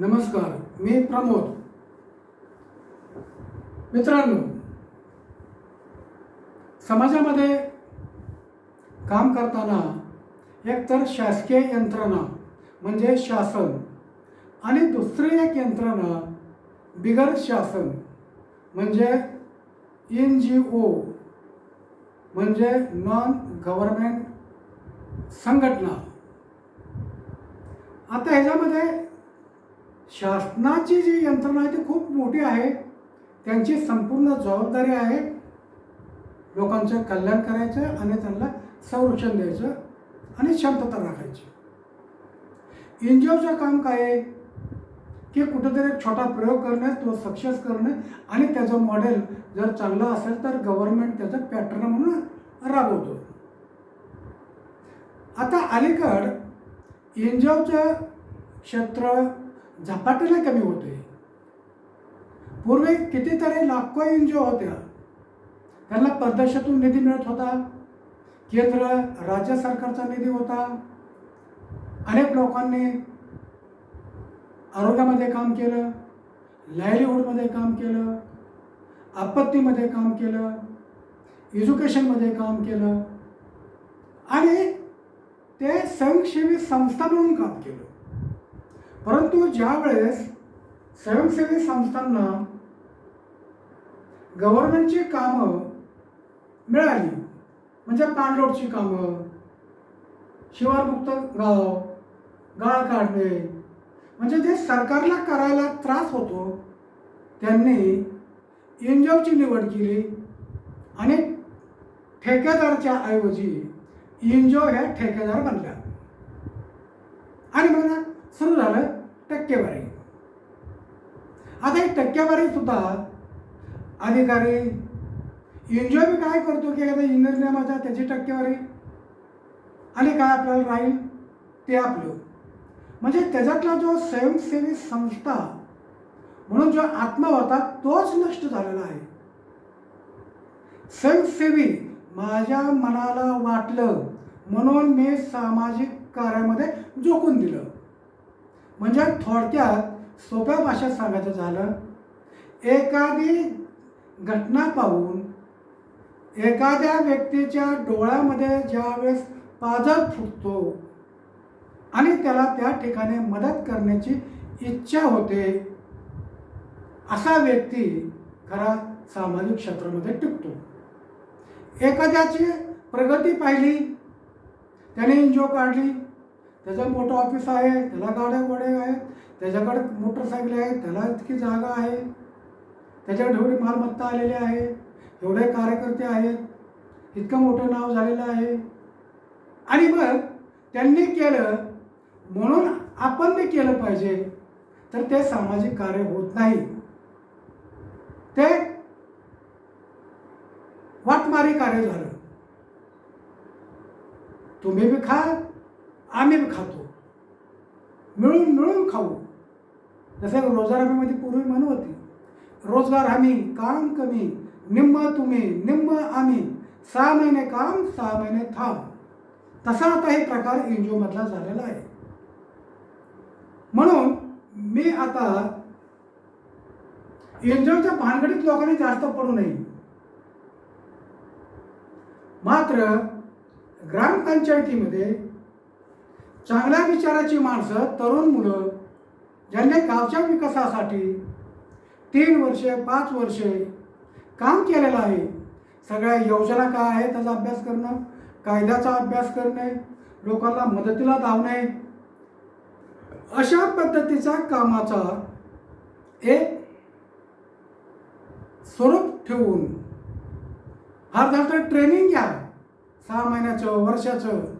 नमस्कार मी प्रमोद. मित्रांनो समाजामध्ये काम करताना एकतर शासकीय यंत्रणा म्हणजे शासन आणि दुसरी एक यंत्रणा बिगर शासन म्हणजे एन जी ओ म्हणजे नॉन गव्हर्मेंट संघटना. आता ह्याच्यामध्ये शासनाची जी यंत्रणा आहे ती खूप मोठी आहे. त्यांची संपूर्ण जबाबदारी आहे लोकांचं कल्याण करायचं आणि त्यांना संरक्षण द्यायचं आणि शांतता राखायची. एन जी ओचं काम काय आहे? की कुठेतरी एक छोटा प्रयोग करणे तो सक्सेस करणे आणि त्याचं मॉडेल जर चांगलं असेल तर गव्हर्नमेंट त्याचं पॅटर्न म्हणून राबवतो. आता अलीकड एन जी ओचं क्षेत्र झपाट्याने कमी होते पूर्वी कितीतरी लाखो एन जी ओ होत्या. त्यांना परदेशातून निधी मिळत होता. केंद्र राज्य सरकारचा निधी होता. अनेक लोकांनी आरोग्यामध्ये काम केलं लाईव्हलीहूडमध्ये काम केलं आपत्तीमध्ये काम केलं एज्युकेशनमध्ये काम केलं आणि ते स्वयंसेवी संस्था म्हणून काम केलं. परंतु ज्या वेळेस स्वयंसेवी संस्थांना गव्हर्नमेंटची कामं मिळाली म्हणजे पाणलोटची कामं शिवारमुक्त गाव गाळ काढणे म्हणजे जे सरकारला करायला त्रास होतो त्यांनी एनजीओची निवड केली आणि ठेकेदारच्या ऐवजी एनजीओ ह्या ठेकेदार बनल्या. आणि मग सुरू झालं. टक्केवारी. आता ही टक्केवारी सुद्धा अधिकारी एन्जॉय मी काय करतो की एखादा निर्णयाचा त्याची टक्केवारी? आणि काय आपल्याला राहील? ते आपलं. म्हणजे त्याच्यातला जो स्वयंसेवी संस्था म्हणून जो आत्मा होता तोच नष्ट झालेला आहे. स्वयंसेवी माझ्या मनाला वाटलं म्हणून मी सामाजिक कार्यामध्ये झोकून दिलं. म्हणजे थोडक्यात सोप्या भाषेत सांगायचं झालं एखादी घटना पाहून एखाद्या व्यक्तीच्या डोळ्यामध्ये ज्यावेळेस पाजर फुटतो आणि त्याला त्या ठिकाणी मदत करण्याची इच्छा होते असा व्यक्ती खरा सामाजिक क्षेत्रामध्ये टिकतो. एखाद्याची प्रगती पाहिली त्याने एनजीओ काढली त्याचं मोठं ऑफिस आहे त्याला गाड्या गोड्या आहेत त्याच्याकडे मोटरसायकल आहे त्याला इतकी जागा आहे. त्याच्याकडे एवढी मालमत्ता आलेली आहे एवढे कार्यकर्ते आहेत इतकं मोठं नाव झालेलं आहे. आणि मग त्यांनी केलं म्हणून आपण ते केलं पाहिजे तर ते सामाजिक कार्य होत नाही. ते वाटमारी कार्य झालं. तुम्ही बी खा आम्ही खातो. मिळून मिळून खाऊ. जसं रोजगार हमीमध्ये पूर्वी म्हणू होती रोजगार हमी काम कमी निम्म तुम्ही निम्म आम्ही सहा महिने काम सहा महिने थांब. तसा आता हे प्रकार एन जी ओमधला झालेला आहे. म्हणून मी आता एनजीओच्या भानगडीत लोकांनी जास्त पडू नये. मात्र ग्रामपंचायतीमध्ये चांगल्या विचाराची माणसं तरुण मुलं ज्यांनी गावच्या विकासासाठी तीन वर्षे पाच वर्षे काम केलेलं आहे. सगळ्या योजना काय आहे त्याचा अभ्यास करणं कायद्याचा अभ्यास करणे लोकांना मदतीला धावणे. अशा पद्धतीचा कामाचा एक स्वरूप ठेवून हा झालं ट्रेनिंग घ्या. सहा महिन्याचं वर्षाचं.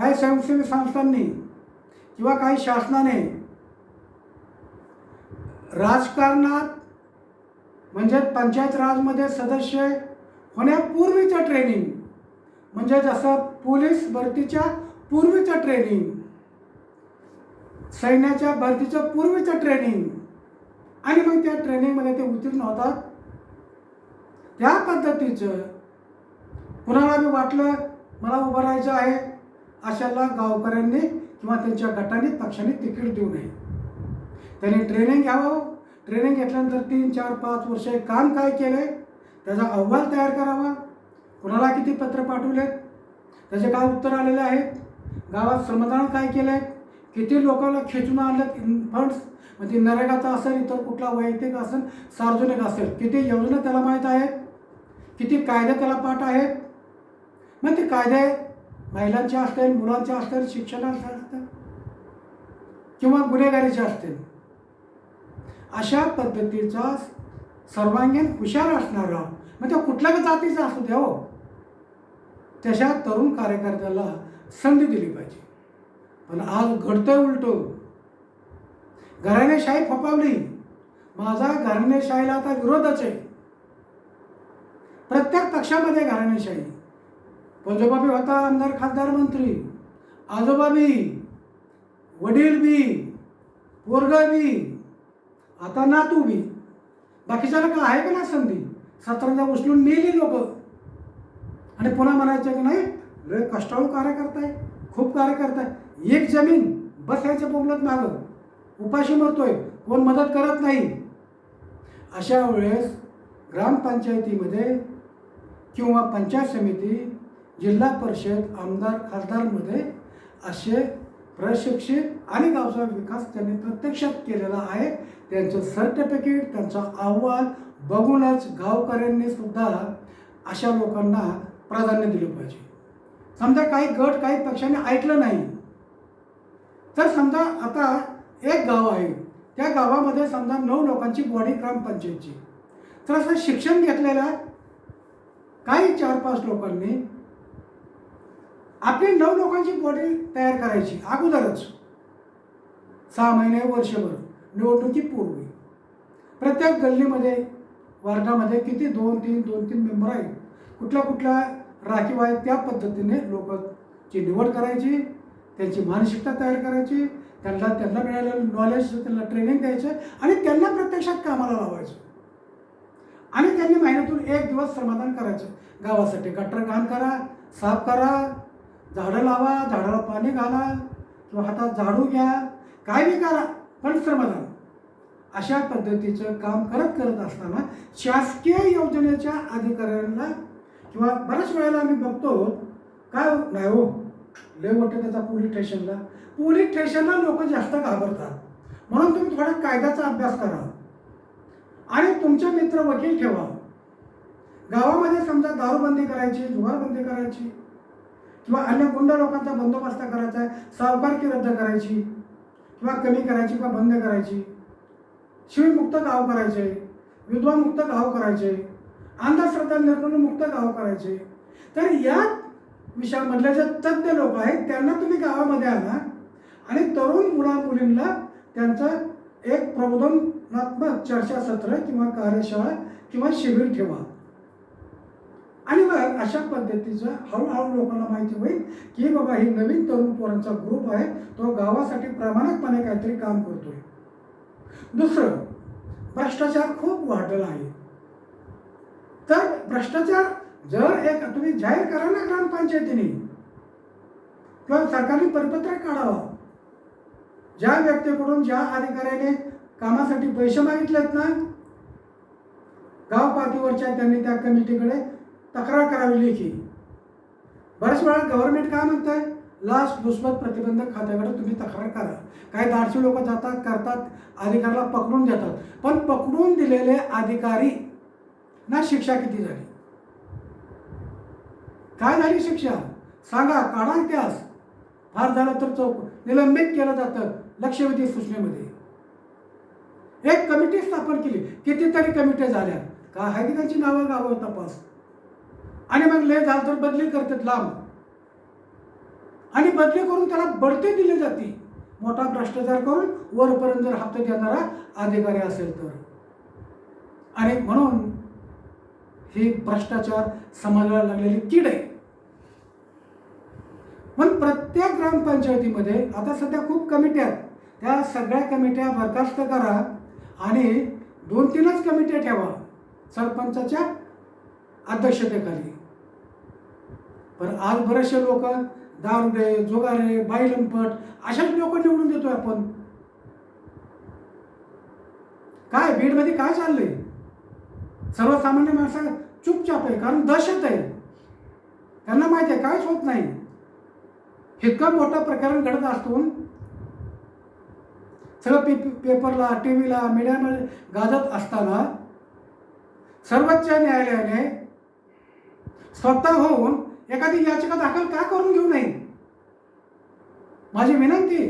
काही स्वयंसेवी संस्थांनी किंवा काही शासनाने राजकारणात म्हणजे पंचायत राजमध्ये सदस्य होण्यापूर्वीचं ट्रेनिंग म्हणजे जसं पोलीस भरतीच्या पूर्वीचं ट्रेनिंग सैन्याच्या भरतीचं पूर्वीचं ट्रेनिंग आणि मग त्या ट्रेनिंगमध्ये ते उत्तीर्ण होतात. त्या पद्धतीचं कुणाला मी वाटलं मला उभं राहायचं आहे अशाला गावकऱ्यांनी किंवा त्यांच्या गटाने पक्षाने तिकीट देऊ नये. त्यांनी ट्रेनिंग घ्यावं. ट्रेनिंग घेतल्यानंतर तीन चार पाच वर्ष काम काय केलं त्याचा अहवाल तयार करावा. कुणाला किती पत्र पाठवलेत त्याचे काय उत्तर आलेले आहेत? गावात श्रमदान काय केलं आहे किती लोकांना खेचून आणलं फंड्स म्हणजे नरेगाचा असेल इतर कुठला वैयक्तिक असेल सार्वजनिक असेल किती योजना त्याला माहीत आहेत? किती कायदे त्याला पाठ आहेत? मग ते कायदे महिलांच्या असतील मुलांच्या असतील शिक्षणाच्या असतील. किंवा गुन्हेगारीच्या असतील. अशा पद्धतीचा सर्वांगीण हुशार असणारा म्हणजे मग त्या कुठल्या जातीचा असू द्या हो तशा तरुण कार्यकर्त्याला संधी दिली पाहिजे. पण आज घडतंय उलटो. घराणेशाही फपावली माझा घराणेशाहीला आता विरोधच आहे. प्रत्येक पक्षामध्ये घराणेशाही पंजोबा बी होता आमदार खासदार मंत्री. आजोबा बी वडील बी पोरग बी आता नातू बी. बाकीच्या लोक आहे का ना संधी? सत्रांना उचलून नेली लोक. आणि पुन्हा म्हणायचं की नाही लय कष्टाळू कार्य करताय खूप कार्य करताय एक जमीन बस याच्या बोंबलत मागं. उपाशी मरतोय कोण मदत करत नाही. अशा वेळेस ग्रामपंचायतीमध्ये किंवा पंचायत समिती जिल्हा परिषद आमदार खासदारमध्ये असे प्रशिक्षित आणि गावचा विकास त्यांनी प्रत्यक्षात केलेला आहे. त्यांचं सर्टिफिकेट त्यांचा अहवाल बघूनच गावकऱ्यांनी सुद्धा अशा लोकांना प्राधान्य दिलं पाहिजे. समजा काही गट काही पक्षाने ऐकलं नाही. तर समजा आता एक गाव आहे. त्या गावामध्ये समजा नऊ लोकांची बॉडी ग्रामपंचायतची. तर असं शिक्षण घेतलेलं काही चार पाच लोकांनी आपली नऊ लोकांची बॉडी तयार करायची अगोदरच. सहा महिने वर्षभर. निवडणुकीपूर्वी प्रत्येक गल्लीमध्ये वार्डामध्ये किती दोन तीन दोन तीन मेंबर आहेत कुठल्या कुठल्या राखीव आहेत त्या पद्धतीने लोकांची निवड करायची त्यांची मानसिकता तयार करायची त्यांना त्यांना मिळालेलं नॉलेज त्यांना ट्रेनिंग द्यायचं आणि त्यांना प्रत्यक्षात कामाला लावायचं. आणि त्यांनी महिन्यातून एक दिवस समाधान करायचं. गावासाठी गटर घाण करा साफ करा झाडं लावा झाडाला पाणी घाला किंवा हातात झाडू घ्या काय बी करा पण श्रमदान अशा पद्धतीचं काम करत करत असताना शासकीय योजनेच्या अधिकाऱ्यांना किंवा बऱ्याच वेळेला आम्ही बघतो काय हो, नाही हो लय मोठं त्याचा पोलीस स्टेशनला. पोलीस स्टेशनला लोक जास्त घाबरतात. म्हणून तुम्ही थोडा कायद्याचा अभ्यास करा. आणि तुमचे मित्र वकील ठेवा. गावामध्ये समजा दारूबंदी करायची जुगारबंदी करायची किंवा अन्य कोणत्या लोकांचा बंदोबस्त करायचा आहे? सावकारकी रद्द करायची किंवा कमी करायची किंवा बंद करायची. शिवमुक्त गाव करायचे विधवामुक्त गाव करायचे अंधश्रद्धा निर्मूलमुक्त गाव करायचे. तर या विषयामधल्या ज्या तज्ज्ञ लोक आहेत त्यांना तुम्ही गावामध्ये आणा आणि तरुण मुला मुलींना त्यांचं एक प्रबोधनात्मक चर्चासत्र किंवा कार्यशाळा किंवा शिबिर ठेवा. आणि मग अशा पद्धतीचं हळूहळू लोकांना माहिती होईल की बाबा ही नवीन तरुण पोरांचा ग्रुप आहे तो गावासाठी प्रामाणिकपणे काहीतरी काम करतोय. दुसरं भ्रष्टाचार खूप वाढलेला आहे. तर भ्रष्टाचार जर एक तुम्ही जाहीर करा ना ग्रामपंचायतीने. किंवा सरकारी परिपत्रक काढावा. ज्या व्यक्तीकडून ज्या अधिकाऱ्याने कामासाठी पैसे मागितलेत ना गाव पातळीवरच्या त्यांनी त्या कमिटीकडे तक्रार करावी लेखी. बऱ्याच वेळा गव्हर्नमेंट काय म्हणतंय? लाच लुचपत प्रतिबंधक खात्याकडे तुम्ही तक्रार करा. काही दाडशी लोक जातात करतात अधिकाऱ्याला पकडून देतात. पण पकडून दिलेले अधिकारी ना शिक्षा किती झाली? काय झाली शिक्षा? सांगा काढा इतिहास. फार झालं तर चौक निलंबित केलं जातं लक्षवेधी सूचनेमध्ये. एक कमिटी स्थापन केली. कितीतरी कमिट्या झाल्या. का आहे की त्यांची नावं गावं तपास? आणि मग लय झालं तर बदली करतात लांब. आणि बदली करून त्याला बढती दिली जाते. मोठा भ्रष्टाचार करून वरपर्यंत जर हप्ते देणारा अधिकारी असेल तर. आणि म्हणून ही भ्रष्टाचार समाजाला लागलेली कीड आहे. पण प्रत्येक ग्रामपंचायतीमध्ये आता सध्या खूप कमिट्या आहेत. त्या सगळ्या कमिट्या बरखास्त करा आणि दोन तीनच कमिट्या ठेवा सरपंचाच्या अध्यक्षतेखाली. पण आज बरेचसे लोक दारुडे जोगारे बाईलंपट अशाच लोक निवडून देतोय आपण. काय बीडमध्ये काय चाललंय? सर्वसामान्य माणसं चुपचाप आहे कारण दहशत आहे. त्यांना माहिती आहे काहीच होत नाही. इतकं मोठं प्रकरण घडत असून सगळं पे पेपरला टी व्हीला मीडियामध्ये गाजत असताना सर्वोच्च न्यायालयाने स्वतः होऊन एखादी याचिका दाखल का करून घेऊ नये? माझी विनंती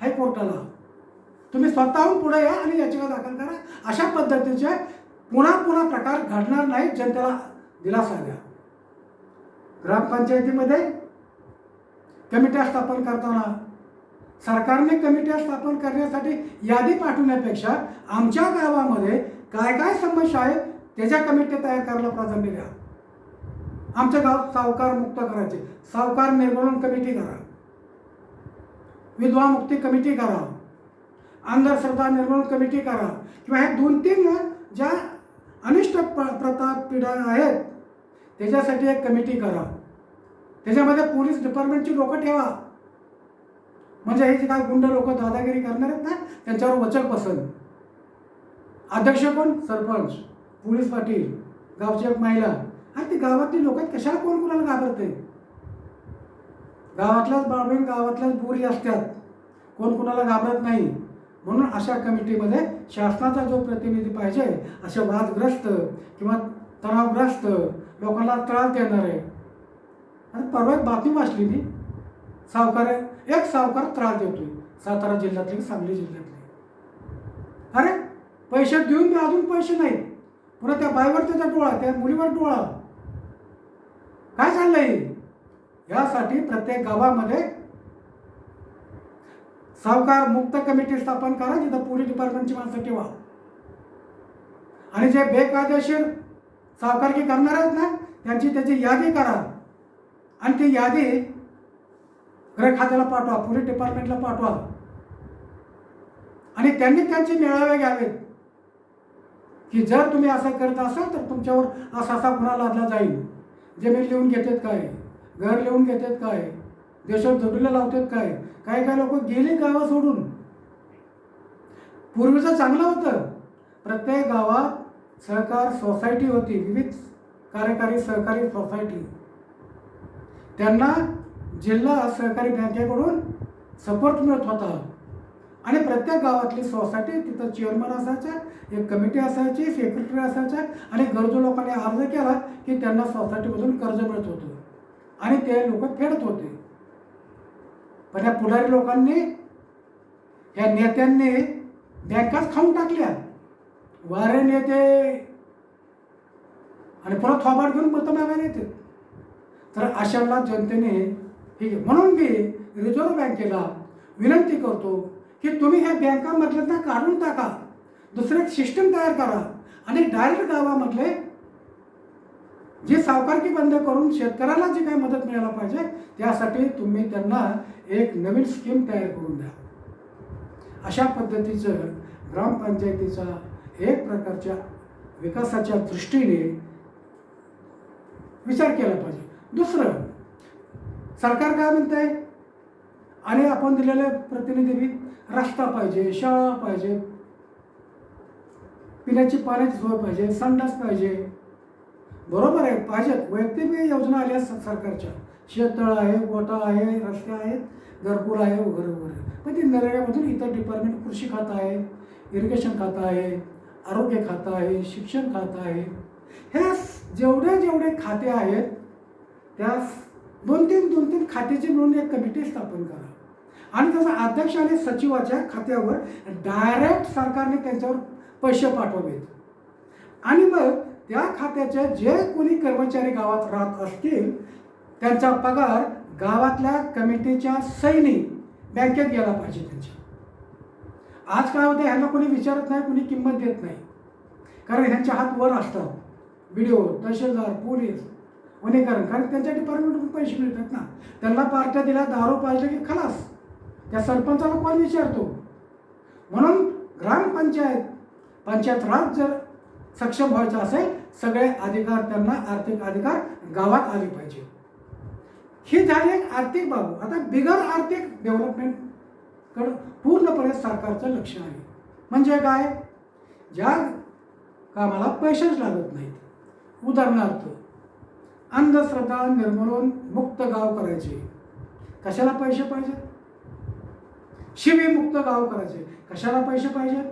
हायकोर्टाला तुम्ही स्वतःहून पुढे या आणि याचिका दाखल करा. अशा पद्धतीचे पुन्हा पुन्हा प्रकार घडणार नाहीत जनतेला दिलासा द्या. ग्रामपंचायतीमध्ये कमिट्या स्थापन करताना सरकारने कमिट्या स्थापन करण्यासाठी यादी पाठवण्यापेक्षा आमच्या गावामध्ये काय काय समस्या आहेत त्याच्या कमिट्या तयार करायला प्राधान्य द्या. आमचं गाव सावकार मुक्त करायचे. सावकार निर्मूलन कमिटी करा. विधवा मुक्ती कमिटी करा. अंधश्रद्धा निर्मूलन कमिटी करा. किंवा ह्या दोन तीन ज्या अनिष्ट प प्रथा पिढ्या आहेत त्याच्यासाठी एक कमिटी करा. त्याच्यामध्ये पोलीस डिपार्टमेंटची लोकं ठेवा. म्हणजे हे जे काय गुंड लोक दादागिरी करणार आहेत ना त्यांच्यावर वचक बसन. अध्यक्ष कोण? सरपंच. पोलीस पाटील. गावची एक महिला. आणि ती गावातली लोक आहेत कशाला कोण कोणाला घाबरते गावातल्याच बाबीन गावातल्याच बोरी असतात. कोण कोणाला घाबरत नाही. म्हणून अशा कमिटीमध्ये शासनाचा जो प्रतिनिधी पाहिजे असे वादग्रस्त किंवा तणावग्रस्त लोकांना त्रास देणार आहे. आणि परवा एक बातमी वाचली मी. सावकार एक सावकार त्रास देतोय. सातारा जिल्ह्यातले सांगली जिल्ह्यातले. अरे पैसे देऊन मी अजून पैसे नाही पुन्हा त्या बायवर त्याचा डोळा त्या मुलीवर डोळा. काय चाललंय यासाठी प्रत्येक गावामध्ये सावकार मुक्त कमिटी स्थापन करा जिथं पोलीस डिपार्टमेंटची माणसं ठेवा. आणि जे बेकायदेशीर सावकारकी करणार आहेत ना त्यांची त्याची यादी करा. आणि ती यादी गृह खात्याला पाठवा पोलीस डिपार्टमेंटला पाठवा. आणि त्यांनी त्यांचे मेळावे घ्यावेत. की जर तुम्ही असं करत असाल तर तुमच्यावर असा असा गुन्हा लादला जाईल. जमीन लिहून घेतात काय? घर लिहून घेतात काय? देशात जोडीला लावतात काय? काय काय लोक गेले गावं सोडून? पूर्वीचं चांगलं होतं. प्रत्येक गावात सहकार सोसायटी होती. विविध कार्यकारी सहकारी सोसायटी त्यांना जिल्हा सहकारी बँकेकडून सपोर्ट मिळत होता. आणि प्रत्येक गावातली सोसायटी तिथं चेअरमन असायचा एक कमिटी असायची सेक्रेटरी असायच्या आणि गरजू लोकांनी अर्ज केला की त्यांना सोसायटीमधून कर्ज मिळत होतं. आणि ते लोक फेडत होते. पण या पुढारी लोकांनी या नेत्यांनी बँकाच खाऊन टाकल्या. वारे नेते. आणि परत थोबाड घेऊन मतं मागायला येते तर अशाला जनतेने ठीक आहे म्हणून मी रिझर्व्ह बँकेला विनंती करतो की तुम्ही ह्या बँकामधल्या काढून टाका. दुसरं एक सिस्टम तयार करा. आणि डायरेक्ट गावामधले जे सावकारकी बंद करून शेतकऱ्याला जी काही मदत मिळायला पाहिजे त्यासाठी तुम्ही त्यांना एक नवीन स्कीम तयार करून द्या. अशा पद्धतीचं ग्रामपंचायतीचा एक प्रकारच्या विकासाच्या दृष्टीने विचार केला पाहिजे. दुसरं सरकार काय म्हणतंय? आणि आपण दिलेले प्रतिनिधी रस्ता पाहिजे शाळा पाहिजे पिण्याची पाण्याची सोय पाहिजे संडास पाहिजे. बरोबर आहे पाहिजेत वैयक्तिक योजना आल्या स- सरकारच्या. शेततळ आहे गोटा आहे रस्ते आहेत घरपूर आहे वगैरे वगैरे. पण ती नरेगामधून इतर डिपार्टमेंट कृषी खातं आहे इरिगेशन खातं आहे आरोग्य खातं आहे शिक्षण खातं आहे. ह्या जेवढे जेवढे खाते आहेत त्या दोन तीन दोन तीन खात्याची मिळून एक कमिटी स्थापन करा. आणि त्याचा अध्यक्ष आणि सचिवाच्या खात्यावर डायरेक्ट सरकारने त्यांच्यावर पैसे पाठवावेत. आणि मग त्या खात्याचे जे कोणी कर्मचारी गावात राहत असतील त्यांचा पगार गावातल्या कमिटीच्या सैनी बँकेत गेला पाहिजे त्यांच्या. आज काय होतं ह्यांना कोणी विचारत नाही कोणी किंमत देत नाही. कारण ह्यांच्या हात वर असतात. बी डी ओ तहसीलदार पोलीस वनीकरण कारण त्यांच्या डिपार्टमेंटमधून पैसे मिळतात ना. त्यांना पार्ट्या दिल्या दारू पाहिजे की खलास. त्या सरपंचाला कोण विचारतो? म्हणून ग्रामपंचायत पंचायत राज जर सक्षम व्हायचं असेल सगळे अधिकार त्यांना आर्थिक अधिकार गावात आले पाहिजे. ही झाली एक आर्थिक बाबू. आता बिगर आर्थिक डेव्हलपमेंटकडं पूर्णपणे सरकारचं लक्ष आहे. म्हणजे काय? ज्या कामाला पैसेच लागत नाहीत. उदाहरणार्थ अंधश्रद्धा निर्मूलन मुक्त गाव करायचे. कशाला पैसे पाहिजेत शिवी मुक्त गाव करायचे. कशाला पैसे पाहिजेत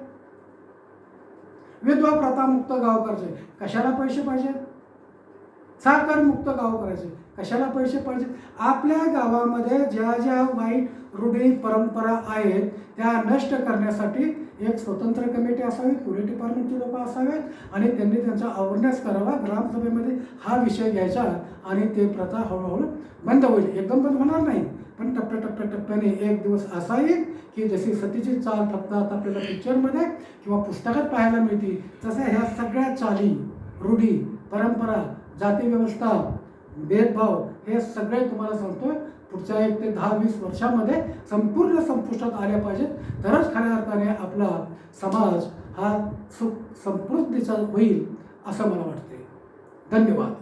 विधवा प्रथा मुक्त गाव करायचे कशाला पैसे पाहिजेत साखर मुक्त गाव करायचे कशाला पैसे पाहिजेत आपल्या गावामध्ये ज्या ज्या वाईट रूढी परंपरा आहेत त्या नष्ट करण्यासाठी एक स्वतंत्र कमिटी असावी पोलीस डिपार्टमेंटचे लोक असावेत आणि त्यांनी त्यांचा अवेअरनेस करावा. ग्रामसभेमध्ये हा विषय घ्यायचा आणि ते प्रथा हळूहळू बंद होईल. एकदम बंद होणार नाही. पण टप्प्याटप्प्याटप्प्याने एक दिवस असा येईल की जशी सतीची चाल फक्त आता आपल्याला पिक्चरमध्ये किंवा पुस्तकात पाहायला मिळते तसं ह्या सगळ्या चाली रूढी परंपरा जातीव्यवस्था भेदभाव हे सगळे तुम्हाला सांगतोय. पुढच्या एक ते दहा वीस वर्षामध्ये संपूर्ण संपुष्टात आल्या पाहिजेत. तरच खऱ्या अर्थाने आपला समाज हा सुख समृद्धीचा होईल असं मला वाटते धन्यवाद.